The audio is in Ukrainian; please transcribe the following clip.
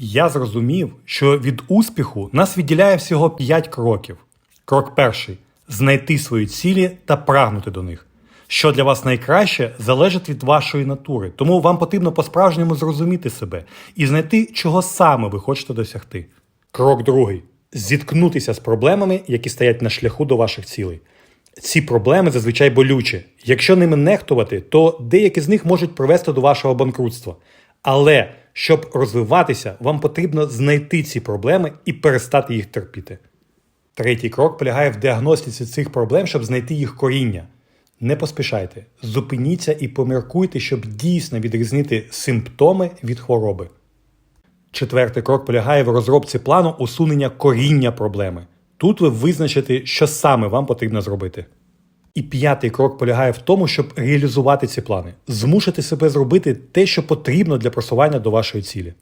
Я зрозумів, що від успіху нас відділяє всього 5 кроків. Крок перший знайти свої цілі та прагнути до них. Що для вас найкраще, залежить від вашої натури, тому вам потрібно по-справжньому зрозуміти себе і знайти, чого саме ви хочете досягти. Крок другий зіткнутися з проблемами, які стоять на шляху до ваших цілей. Ці проблеми зазвичай болючі. Якщо ними нехтувати, то деякі з них можуть привести до вашого банкрутства. Але щоб розвиватися, вам потрібно знайти ці проблеми і перестати їх терпіти. Третій крок полягає в діагностиці цих проблем, щоб знайти їх коріння. Не поспішайте, зупиніться і поміркуйте, щоб дійсно відрізнити симптоми від хвороби. Четвертий крок полягає в розробці плану усунення коріння проблеми. Тут ви визначите, що саме вам потрібно зробити. І п'ятий крок полягає в тому, щоб реалізувати ці плани, змусити себе зробити те, що потрібно для просування до вашої цілі.